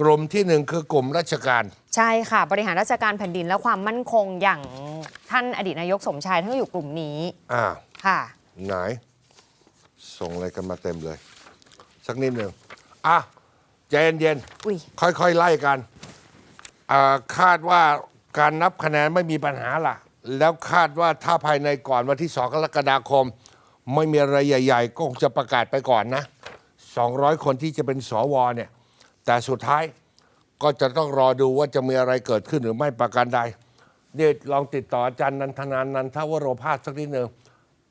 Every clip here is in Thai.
กลุ่มที่หนึ่งคือกลุ่มราชการ ใช่ค่ะ บริหารราชการแผ่นดินและความมั่นคงอย่างท่านอดีตนายกสมชายท่านก็อยู่กลุ่มนี้อ่าค่ะไหน ส่งอะไรกันมาเต็มเลย สักนิดหนึ่งอะใจเย็นอุ้ยๆค่อย ๆ ไล่กันอ่าคาดว่าการนับคะแนนไม่มีปัญหาล่ะ แล้วคาดว่าถ้าภายในก่อนวันที่2กรกฎาคม ไม่มีอะไรใหญ่ ๆ ก็คงจะประกาศไปก่อนนะ 200 คนที่จะเป็นสวเนี่ย แต่สุดท้ายก็จะต้องรอดูว่าจะมีอะไรเกิดขึ้นหรือไม่ประการใดเนี่ยลองติดต่ออาจารย์นันทนานนันทวโรภาสสักนิดหนึ่ง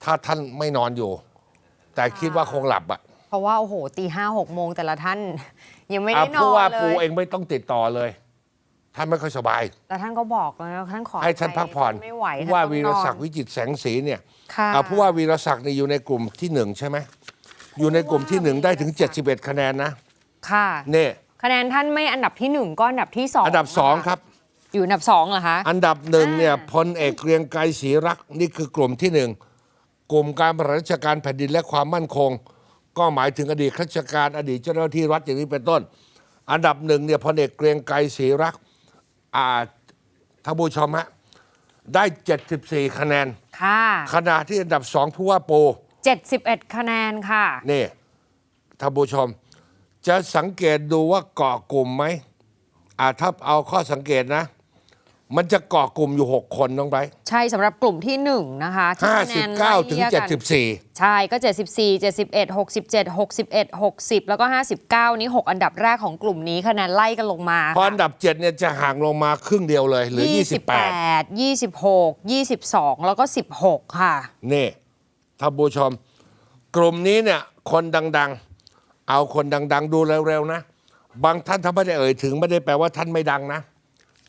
ถ้าท่านไม่นอนอยู่ แต่คิดว่าคงหลับอะเพราะว่าโอ้โหตีห้าหกโมงแต่ละท่าน ยังไม่อะได้นอผู้นว่าเลปูยเองไม่ต้องติดต่อเลยท่านไม่ค่อยสบาย แต่ท่านก็บอกแล้วท่านขอให้ท่านพักผ่อนท่ไม่ไหวผู้ว่าท่นวีต้รองนอนศักดิ์วิจิตรแสงสีเนี่ยค่ะอะผู้ว่าวีรศักดิ์เนี่ยอยู่ในกลุ่มที่หนึ่งใช่ไหมอยู่ในกลุ่มที่หนึ่งได้ถึง 71 คะแนนนะ ค่ะเนี่ย คะแนนท่านไม่อันดับที่หนึ่งก็อันดับที่สองอันดับสองครับ อยู่อันดับสองเหรอคะ อันดับหนึ่งเนี่ยอ่าพลเอกเกรียงไกรศรีรักษ์นี่คือกลุ่มที่หนึ่งกลุ่มการบริหารราชการแผ่นดินและความมั่นคง ก็หมายถึงอดีตข้าราชการอดีตเจ้าหน้าที่รัฐอย่างนี้เป็นต้น อันดับหนึ่งเนี่ยพลเอกเกรียงไกรศรีรักษ์อ่าท่านผู้ชมฮะได้ 74 คะแนนค่ะ ขณะที่อันดับสองผู้ว่าโป71 คะแนนค่ะ นี่ท่านผู้ชม จะสังเกตดูว่าเกาะกลุ่มไหมอ่าถ้าเอาข้อสังเกตนะ มันจะเกาะกลุ่มอยู่ 6 คนน้องไบร์ทใช่สำหรับกลุ่มที่หนึ่งนะคะที่คะแนนไล่59 ถึง เลี่ยกัน 74 ใช่ก็ 74 71 67 61 60 แล้วก็ 59 นี้ 6 อันดับแรกของกลุ่มนี้คะแนนไล่กันลงมาพออันดับ 7 เนี่ยจะห่างลงมาครึ่งเดียวเลยเหรือ 28 28 26 22 แล้วก็ 16 ค่ะ นี่ท่านผู้ชม กลุ่มนี้เนี่ย คนดัง ๆ เอาคนดัง ๆ ดูเร็วๆนะ บางท่านถ้าไม่ได้เอ่ยถึงไม่ได้แปลว่าท่านไม่ดังนะ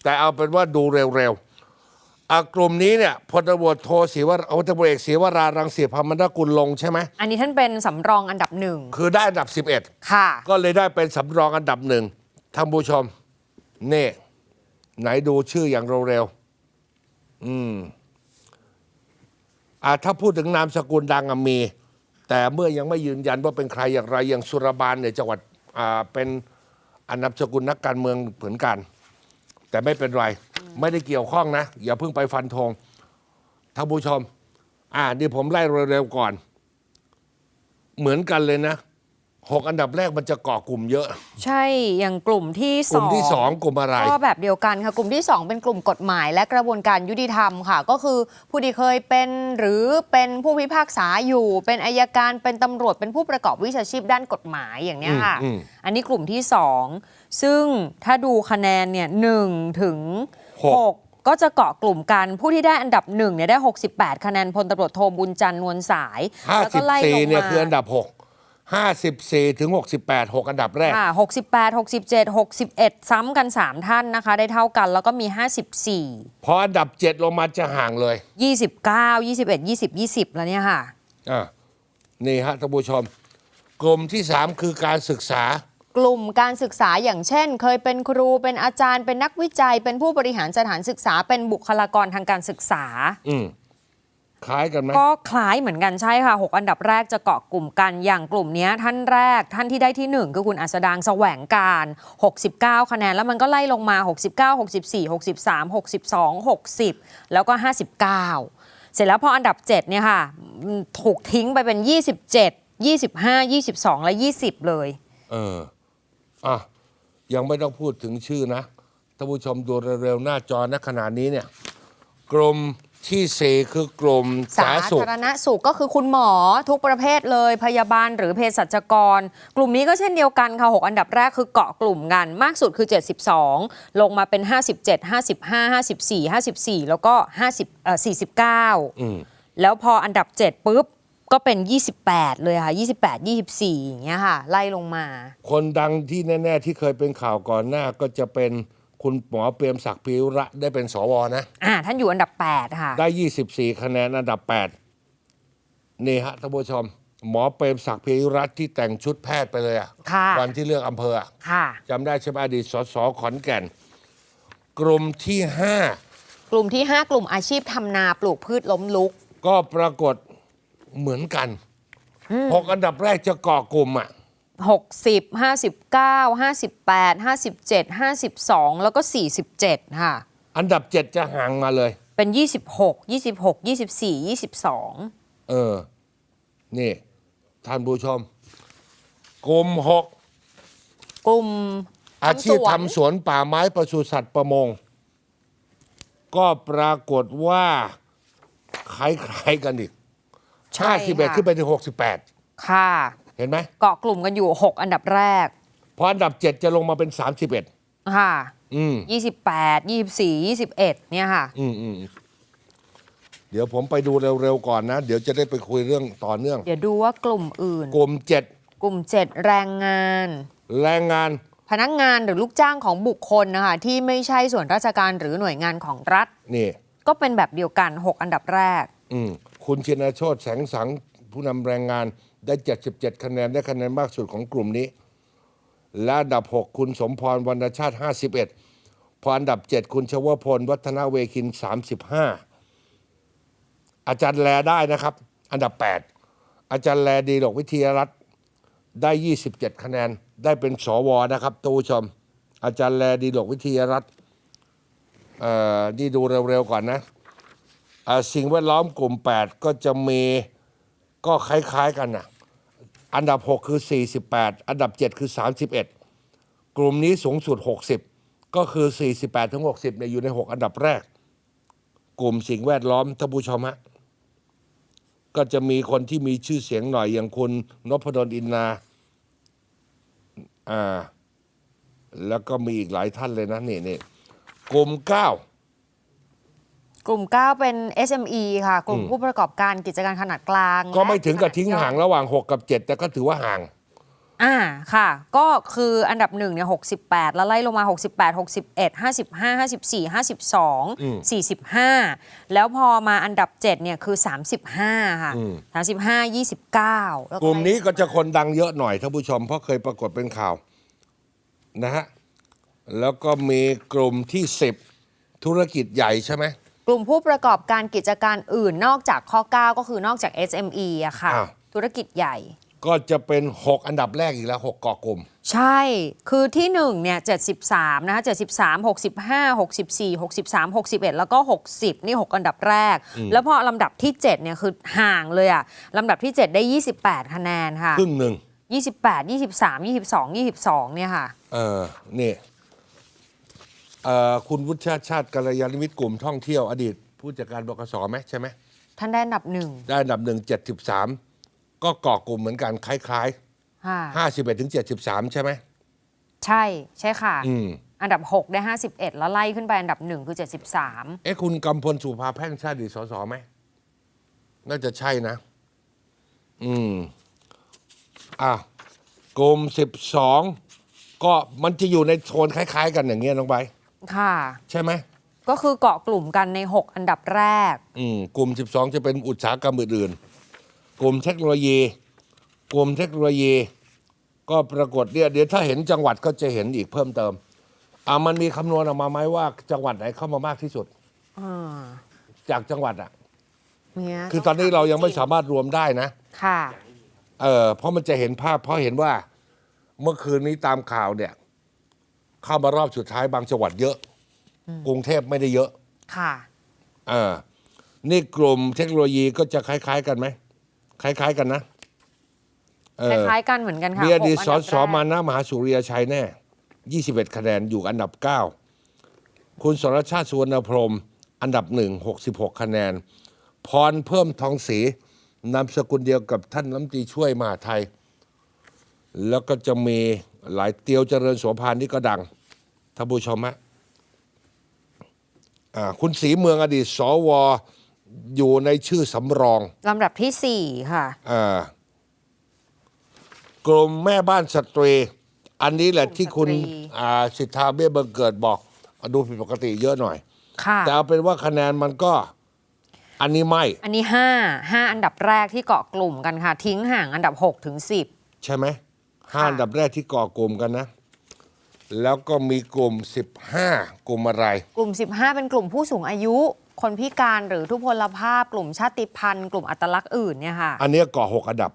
แต่เอาเป็นว่าดูเร็วๆอะกลุ่มนี้เนี่ยพลตำรวจโทศิวราพลตำรวจเอกศิวรารังสีพามนกุลลงใช่ไหมอันนี้ท่านเป็นสำรองอันดับหนึ่งคือได้อันดับ ค่ะ 11 ก็เลยได้เป็นสำรองอันดับหนึ่งท่านผู้ชมนี่ไหนดูชื่ออย่างเร็วๆอืมอ่าถ้าพูดถึงนามสกุลดังอะมี แต่เมื่อยังไม่ยืนยันว่าเป็นใครอย่างไรอย่างสุรบาลเนี่ยจังหวัดอ่าเป็นอันนามสกุลนักการเมืองเหมือนกัน แต่ไม่เป็นไร ไม่ได้เกี่ยวข้องนะ อย่าเพิ่งไปฟันธงท่านผู้ชม อ่านี่ผมไล่เร็วๆก่อน เหมือนกันเลยนะ หกอันดับแรกมันจะเกาะกลุ่มเยอะ ใช่อย่างกลุ่มที่กลุ่มที่สองกลุ่มอะไร ก็แบบเดียวกันค่ะกลุ่มที่2เป็นกลุ่มกฎหมาย และกระบวนการยุติธรรมค่ะ ก็คือผู้ที่เคยเป็นหรือเป็นผู้พิพากษาอยู่ เป็นอายการเป็นตำรวจเป็นผู้ประกอบวิชาชีพด้านกฎหมายอย่างเนี้ยค่ะ อืมอืม อันนี้กลุ่มที่2ซึ่งถ้าดูคะแนนเนี่ยหนึ่งถึงหกหกก็จะเกาะกลุ่มกันผู้ที่ได้อันดับหนึ่งเนี่ยได้ 68 คะแนนพลตำรวจโทบุญจันทร์นวลสายห้าแล้วสิก็บไล่ลสี่งเนี่ยมาคืออันดับหก ห้าสิบสี่ถึงหกสิบแปดหกอันดับแรก ค่ะ68 67 61 ซ้ำกัน 3 ท่านนะคะ ได้เท่ากันแล้วก็มี54พออันดับเจ็ดลงมาจะห่างเลย29 21 20 20 แล้วเนี่ยค่ะ อะนี่ฮะท่านผู้ชม กลุ่มที่สามคือการศึกษา กลุ่มการศึกษาอย่างเช่น เคยเป็นครูเป็นอาจารย์เป็นนักวิจัย เป็นผู้บริหารสถานศึกษาเป็นบุคลากรทางการศึกษา อืม คล้ายกันไหมก็คล้ายเหมือนกันใช่ค่ะ 6 อันดับแรกจะเกาะกลุ่มกันอย่างกลุ่มเนี้ยท่านแรกท่านที่ได้ที่ 1 คือคุณอัสดางแสวงการ 69 คะแนน แล้วมันก็ไล่ลงมา 69 64 63 62 60 แล้วก็ 59 เสร็จแล้วพออันดับ7เนี่ยค่ะอืมถูกทิ้งไปเป็น 27 25 22 และ 20 เลย เอออะยังไม่ต้องพูดถึงชื่อนะท่านผู้ชมดูเร็วๆหน้าจอณขณะนี้เนี่ยกลุ่ม ที่สี่คือกลุ่มสาสาธารณสุข ธารณสุขก็คือคุณหมอทุกประเภทเลยพยาบาลหรือเภสัชกร กลุ่มนี้ก็เช่นเดียวกันค่ะ6อันดับแรกคือเกาะกลุ่มกันมากสุดคือ 72 ลงมาเป็น 57 55 54 54 แล้วก็50เอ่ออืม49แล้วพออันดับ 7ปุ๊บ ก็เป็น 28 เลยค่ะ 28 24 อย่างเงี้ยค่ะ ไล่ลงมา คนดังที่แน่ ๆ ที่เคยเป็นข่าวก่อนหน้าก็จะเป็น คุณหมอเปรมศักดิ์พิระได้เป็นสวนะ อ่าท่านอยู่อันดับ 8 ค่ะ ได้ 24 คะแนนอันดับ 8 นี่ฮะท่านผู้ชม หมอเปรมศักดิ์พิรัตน์ที่แต่งชุดแพทย์ไปเลยอะค่ะ วันที่เลือกอำเภออะค่ะ จำได้ใช่ไหมอดีตสสขอนแก่น กลุ่มที่ กลุ่มที่ 5 กลุ่มอาชีพทำนาปลูกพืชล้มลุก 5 ก็ปรากฏเหมือนกันหกอันดับแรกจะเกาะกลุ่มอะ 60 59 58 57 52 แล้วก็ 47 ค่ะ อันดับเจ็ดจะห่างมาเลย เป็น 26 26 24 22 เออ นี่ ท่านผู้ชม กลุ่มหกกลุ่มอาชีพสวนทำสวนป่าไม้ปศุสัตว์ประมง ก็ปรากฏว่าคล้ายๆกันอีก ใช่51 ค่ะขึ้นไปถึง 68 ค่ะ เห็นไหมเกาะกลุ่มกันอยู่ 6 อันดับแรก พออันดับ 7 จะลงมาเป็น 31 ค่ะอืม28 24 21เนี่ยค่ะ อืมอืมเดี๋ยวผมไปดูเร็วๆก่อนนะ เดี๋ยวจะได้ไปคุยเรื่องต่อเนื่อง เดี๋ยวดูว่ากลุ่มอื่น กลุ่มกลุ่ม7แรงงาน7แรงงาน พนักงานหรือลูกจ้างของบุคคลนะคะ ที่ไม่ใช่ส่วนราชการหรือหน่วยงานของรัฐ นี่ ก็เป็นแบบเดียวกัน 6 อันดับแรก อืมคุณชินโชตแสงสังผู้นำแรงงาน ได้ 77 คะแนนได้คะแนนมากสุดของกลุ่มนี้ และอันดับ 6 คุณสมพรวรรณชาติ 51 พออันดับ 7 คุณชวพล วัฒนาเวคิน 35 อาจารย์แลได้นะครับ อันดับ 8 อาจารย์แลดีหลกวิทยารัฐได้ 27 คะแนนได้เป็นสวนะครับตูชม อาจารย์แลดีหลกวิทยารัฐเออนี่ดูเร็วๆก่อนนะสิ่งแวดล้อมกลุ่ม 8 ก็จะมี ก็คล้ายๆกันนะอันดับ 6 คือ 48 อันดับ 7 คือ 31 กลุ่มนี้สูงสุด 60 ก็คือ 48 ถึง 60เนี่ยอยู่ใน 6 อันดับแรก กลุ่มสิ่งแวดล้อมท่านผู้ชมฮะก็จะมีคนที่มีชื่อเสียงหน่อยอย่างคุณนพดลอินนาอ่าแล้วก็มีอีกหลายท่านเลยนะนี่นี่กลุ่ม9 กลุ่ม 9 เป็น SME ค่ะ กลุ่มผู้ประกอบการกิจการขนาดกลาง ก็ไม่ถึงกับและทิ้งขนดย่อยห่างระหว่าง 6 กับ 7 แต่ก็ถือว่าห่าง อ่าค่ะ ก็คืออันดับ1เนี่ย68 แล้วไล่ลงมา 68 61 55 54อืม52 45 แล้วพอมาอันดับ 7 เนี่ยคือ 35 ค่ะอืม35 29แล้วกลุ่มนี้ก็จะคนดังเยอะหน่อยท่านผู้ชม เพราะเคยปรากฏเป็นข่าวนะฮะแล้วก็มีกลุ่มที่ 10 ธุรกิจใหญ่ใช่ไหม กลุ่มผู้ประกอบการกิจการอื่นนอกจากข้อ 9 ก็คือนอกจาก SME อะค่ะ อ้าว ธุรกิจใหญ่ ก็จะเป็น 6 อันดับแรกอีกแล้ว 6 เกาะกลุ่ม ใช่ คือที่ 1 เนี่ย 73 นะคะ73 65 64 63 61 แล้วก็ 60 นี่ 6 อันดับแรก แล้วพอลำดับที่ 7 เนี่ย คือห่างเลยอะลำดับที่ 7 ได้ 28 คะแนนค่ะ ครึ่งหนึ่ง28 23 22 22 เนี่ยค่ะ เออนี่เอ่อคุณวุฒิชาติชาติกัลยาณมิตรกลุ่มท่องเที่ยวอดีต ผู้จัดการบกสไหมใช่ไหมท่านได้อันดับหนึ่งได้อันดับหนึ่งเจ็ดสิบสามก็เกาะกลุ่มเหมือนกันคล้ายค่ะๆห้าสิบเอ็ดถึงเจ็ดสิบสามใช่ไหมใช่ใช่ค่ะ อืมอันดับ 6 ได้ 51 แล้วไล่ขึ้นไปอันดับ 1 คือ 73 เอ๊ะคุณกำพลสุภาแพ่งชาติดีสสไหมน่าจะใช่นะ อืมอะกลุ่มสิบสองก็มันจะอยู่ในโซนคล้าย ๆ กันอย่างเงี้ยน้องใบร์ท ค่ะ ใช่ไหมก็คือเกาะกลุ่มกันใน 6 อันดับแรก อืมกลุ่มสิบสองจะเป็นอุตสาหกรรมอื่นๆกลุ่มเทคโนโลยี กลุ่มเทคโนโลยี ก็ปรากฏเนี่ยเดี๋ยวถ้าเห็นจังหวัดก็จะเห็นอีกเพิ่มเติมอ่ามันมีคำนวณออกมาไหมว่าจังหวัดไหนเข้ามามากที่สุด อ่าจากจังหวัดอะ เนี่ยคือตอนนี้เรายังไม่สามารถรวมได้นะ ค่ะ เออเพราะมันจะเห็นภาพเพราะเห็นว่า เมื่อคืนนี้ตามข่าวเนี่ย เข้ามารอบสุดท้ายบางจังหวัดเยอะ กรุงเทพไม่ได้เยอะ ค่ะเออนี่กลุ่มเทคโนโลยีก็จะคล้าย ๆ กันไหม คล้าย ๆ กันนะเอคอล้ายๆกันเหมือนกันค่ะเบียร์ดีหกสอัอนดับสอแรกมานะมหาสุริยชัยแน่ 21 คะแนนอยู่อันดับ 9 คุณสรชาติสุวรรณพรหมอันดับหนึ่ง66 คะแนน พรเพิ่มทองศรีนามสกุลเดียวกับท่านรัฐมนตรีช่วยมหาดไทย แล้วก็จะมี หลายเตียวเจริญโสภานี่ก็ดังท่านผู้ชมฮะอ่าคุณศรีเมืองอดีตสวอยู่ในชื่อสำรองลำดับที่4ค่ะอ่ากลุ่มแม่บ้านสตรี อันนี้แหละที่คุณกลุ่มสตรีอ่าสิทธาเบี้ยบังเกิดบอก ดูผิดปกติเยอะหน่อยค่ะแต่เอาเป็นว่าคะแนนมันก็ อันนี้ไม่ อันนี้5 5อันดับแรกที่เกาะกลุ่มกันค่ะ ทิ้งห่างอันดับ6ถึง10ใช่ไหม ห้าค่ะอันดับแรกที่ก่อกลุ่มกันนะ แล้วก็มีกลุ่ม 15 กลุ่มอะไร กลุ่ม 15 เป็นกลุ่มผู้สูงอายุ คนพิการหรือทุพพลภาพ กลุ่มชาติพันธุ์ กลุ่มอัตลักษณ์อื่นเนี่ยค่ะ อันเนี้ยก่อหกอันดับ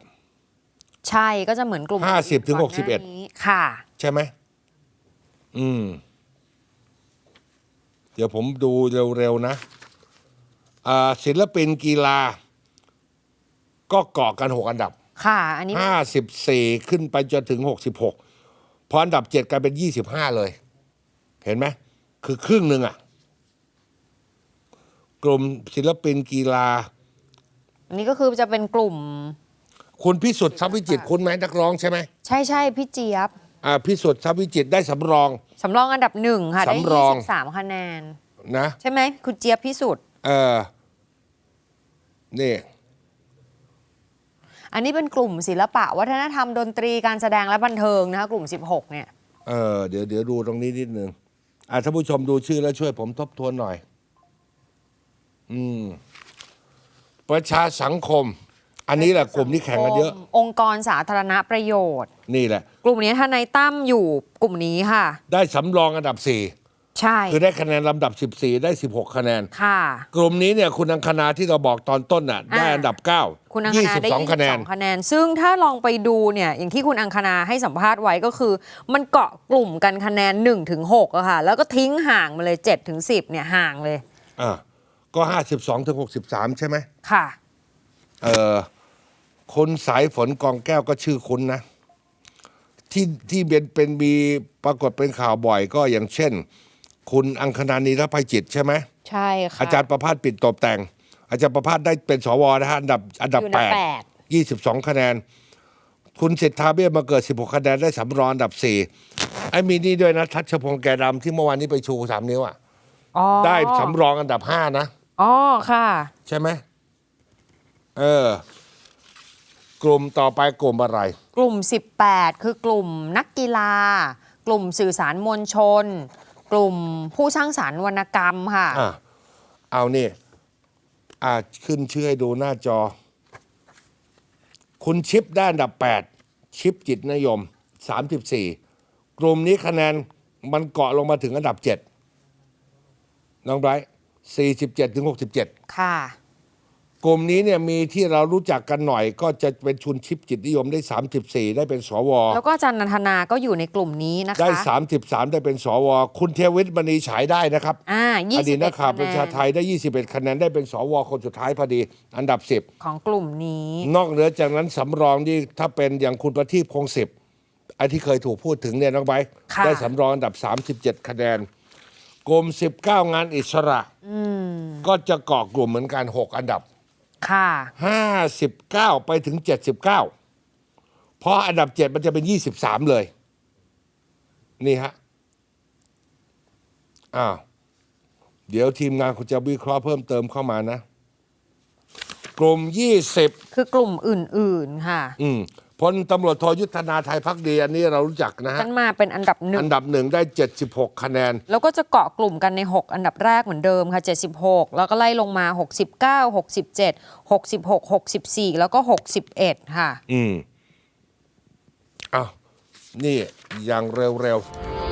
ใช่ก็จะเหมือนกลุ่ม50ถึงก่อนน้า61นี้ค่ะ ใช่ไหมอืม เดี๋ยวผมดูเร็วๆนะอ่าศิลปินกีฬา ก็เกาะกันหกอันดับ ค่ะ อันนี้ห้าสิบสี่ขึ้นไปจนถึงหกสิบหกพออันดับเจ็ดกลายเป็นยี่สิบห้าเลย เห็นไหม คือครึ่งหนึ่งอะ กลุ่มศิลปินกีฬา อันนี้ก็คือจะเป็นกลุ่ม คุณพิสุทธิ์ทรัพย์วิจิตรคุณไหมนักร้องใช่ไหมใช่ใช่พี่เจี๊ยบ อ่าพิสุทธิ์ทรัพย์วิจิตรได้สำรอง สำรองอันดับหนึ่งค่ะ ได้สำรองยี่สิบสามคะแนน นะ ใช่ไหมคุณเจี๊ยบพิสุทธิ์เออนี่ อันนี้เป็นกลุ่มศิลปะ วัฒนธรรมดนตรีการแสดงและบันเทิงนะคะกลุ่ม 16 เนี่ย เออเดี๋ยวเดี๋ยวดูตรงนี้นิดนึงอ่าท่านผู้ชมดูชื่อแล้วช่วยผมทบทวนหน่อย อืม ประชาสังคม อันนี้แหละกลุ่มที่แข่งกันเยอะ องค์กรสาธารณประโยชน์ นี่แหละ กลุ่มนี้ทนายตั้มอยู่กลุ่มนี้ค่ะ ได้สำรองอันดับสี่ ใช่ คือได้คะแนนลำดับ 14 ได้ 16 คะแนน ค่ะ กลุ่มนี้เนี่ยคุณอังคณาที่เราบอกตอนต้นน่ะอ่า ได้อันดับ 9 คุณอังคณาได้22คะแนน22คะแนน ซึ่งถ้าลองไปดูเนี่ย อย่างที่คุณอังคณาให้สัมภาษณ์ไว้ก็คือ มันเกาะกลุ่มกันคะแนน1ถึง6อะค่ะ แล้วก็ทิ้งห่างมาเลย7ถึง10เนี่ยห่างเลย อ่าก็ 52ถึง63 ใช่ไหมค่ะ เออคนสายฝนกองแก้วก็ชื่อคุณนะ ที่ที่เป็นเป็นมีปรากฏเป็นข่าวบ่อยก็อย่างเช่น คุณอังคณานีรภัยจิตใช่ไหมใช่ค่ะอาจารย์ประภาสปิดตบแต่ง อาจารย์ประภาสได้เป็นสวนะฮะอันดับอันดับอยู่แปอันดับดแปดยี่สิบสองคะแนน คุณเศรษฐาเบี้ยมาเกิดสิบหกคะแนนได้สำรองอันดับสี่ไอ้มีนี่ด้วยนะทัชพงษ์แกดำที่เมื่อวานนี้ไปชูสามนิ้วอะอ๋อได้สำรองอันดับห้านะอ๋อค่ะ ใช่ไหมเออกลุ่มต่อไปกลุ่มอะไร กลุ่ม 18 คือกลุ่มนักกีฬา กลุ่มสื่อสารมวลชน กลุ่มผู้สร้างสารรค์วรรณกรรมค่ะ อะเอานี่อ่าขึ้นชื่อให้ดูหน้าจอ คุณชิปได้อันดับ 8 ชิปจิตนิยม 34 กลุ่มนี้คะแนนมันเกาะลงมาถึงอันดับ 7 น้องไบรท์47ถึง67 ค่ะ กลุ่มนี้เนี่ยมีที่เรารู้จักกันหน่อย ก็จะเป็นชุนชิปจิตนิยมได้ 34 ได้เป็นสว แล้วก็อาจารย์นันทนาก็อยู่ในกลุ่มนี้นะคะได้ 33 ได้เป็นสว คุณเทวิตมณีฉายได้นะครับอ่าอดีตนัก21ข่าวคะประแนชานไทยได้ 21 คะแนนได้เป็นสว คนสุดท้ายพอดี อันดับของกลุ่มนี้10นอกเหนือจากนั้นสำรองนี่ถ้าเป็นอย่างคุณประทีปคงสิบไอ้ที่เคยถูกพูดถึงเนี่ยน้องไบร์ทค่ะได้สำรองอันดับ 37 คะแนนกลุ่ม 19 งานอิสระก็จะเกาะกลุ่มเหมือนกัน 6 อันดับ ค่ะ59ไปถึง79เพราะอันดับ7มันจะเป็น23เลย นี่ฮะ อ้าว เดี๋ยวทีมงานคุณจะวิเคราะห์เพิ่มเติมเข้ามานะ กลุ่ม20คือกลุ่มอื่น ๆ ค่ะ อืม พลตำรวจโทยุทธนาไทยพักดี อันนี้เรารู้จักนะฮะกันมาเป็นอันดับหนึ่อังนดับหนึ่งได้ 76 คะแนน แล้วก็จะเกาะกลุ่มกันใน 6 อันดับแรกเหมือนเดิมค่ะ 76 แล้วก็ไล่ลงมา 69 67 66 64 แล้วก็ 61 ค่ะ อืมอ้าวนี่อย่างเร็วๆ